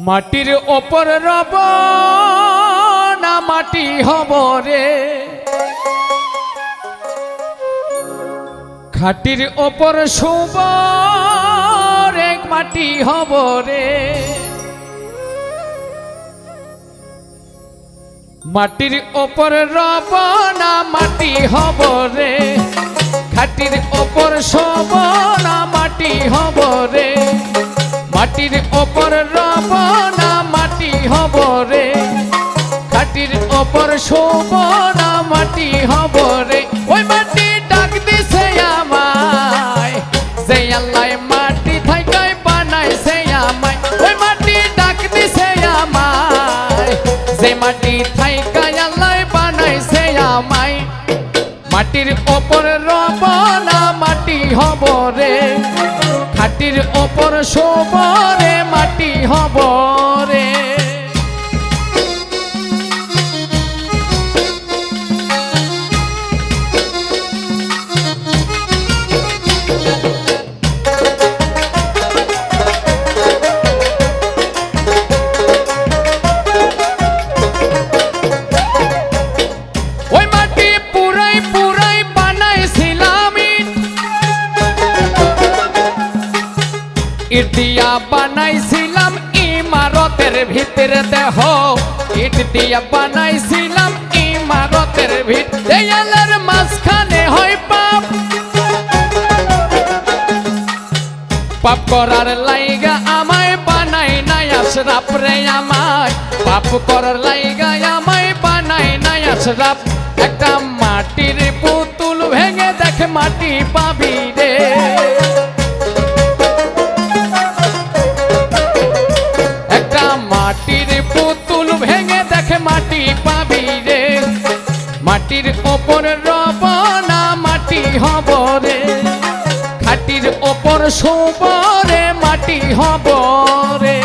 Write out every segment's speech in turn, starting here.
মাটির ওপর রব না মাটি হব রে। খাটির ওপর শুব রে, মাটি হব রে। মাটির ওপর রব না মাটি হব রে। খাটির ওপর শোব না মাটি হব রে। মাটির ওপর রব না মাটি হব রে। খাটির ওপর শোব না মাটি হব রে। ওই মাটি ডাক দিছে আমায় মাটি থাইকাই বানাই সে আমায়। ওই মাটি ডাক দিছে আমায়, যে মাটি থাইকাই আল্লাহ বানাই সে আমায়। মাটির খাটির ওপর সোপরে মাটি হব। ইমারতের ভিতরে দেহ। ইট দিয়া বানাইছিলাম ইমারতের ভিত দেয়ালের মাঝখানে হয় পাপ। পাপ করার লাইগা আমায় বানাই নাই আশরাফ রে আমায়। পাপ করার লাইগা আমায় বানাই নাই আশরাফ। একটা মাটির পুতুল ভেঙে দেখে মাটি পাবি রে। শোবরে মাটি হব রে।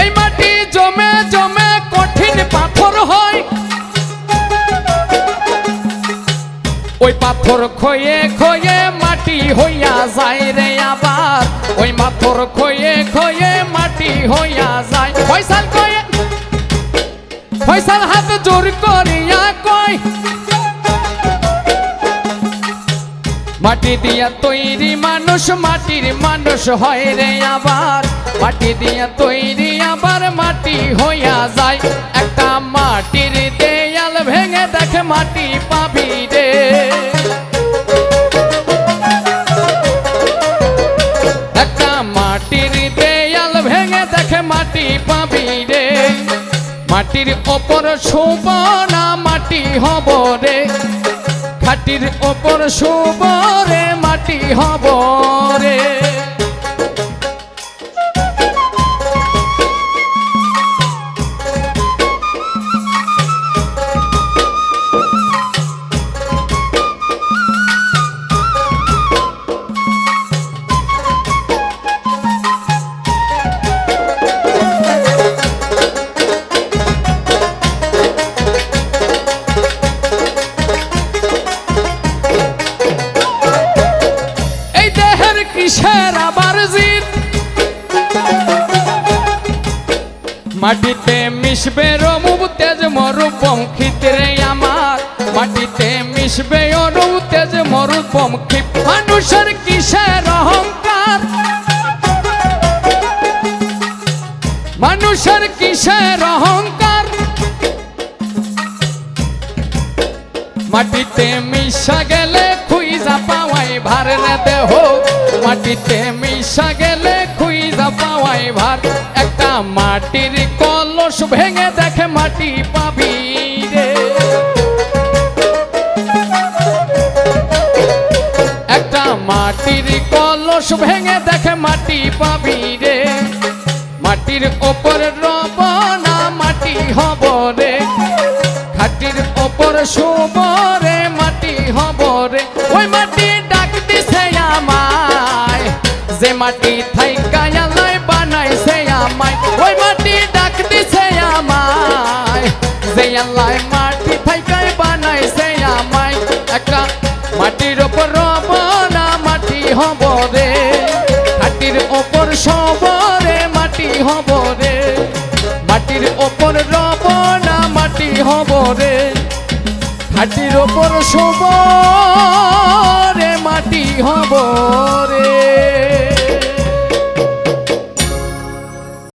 এই মাটি জমে জমে ওই পাথর খয়ে খয়ে মাটি হইয়া যায় রে আবার। ওই পাথর খয়ে খয়ে মাটি হইয়া যায়। ফয়সাল কয়ে, ফয়সাল হাত জোর করিয়া কয়, মাটি দিয়া তৈরি মানুষ, মাটির মানুষ হয় রে আবার। মাটি দিয়া তৈরি আবার মাটি হইয়া যায়। মাটির ওপর শুভ না মাটি হব রে। খাটির ওপর শুভ রে মাটি হব রে। কিসের আবার জিত মাটিতে মিশবে রমুব তেজ মরুপম খিতরে আমার। মাটিতে মিশবে অরুব তেজ মরুপম খিপ মানুষের কিসের অহংকার? মানুষের কিসের অহংকার? মাটিতে মিশা গেলে খুইজা পাওয়াই ভার রে দেহ, মাটিতে মিশা গেলে খুইজা পাওয়াই ভার। একটা মাটির কলস ভেঙে দেখে মাটি পাবি রে। একটা মাটির কলস ভেঙে দেখে মাটি পাবি রে। মাটির ওপর রব না, মাটি হব রে। খাটির ওপর শুভ মাটি থাইকা আলাই বানাইছে আমায়। ওই মাটি ডাক দিছে আমায়। যে আল্লাহ মাটি থাইকাই বানাইছে আমায়। একটা মাটির ওপর রব না, মাটি হব রে মাটির ওপর সবরে মাটি হব রে মাটির ওপর রব না, মাটি হব রে মাটির ওপর সবরে মাটি হব রে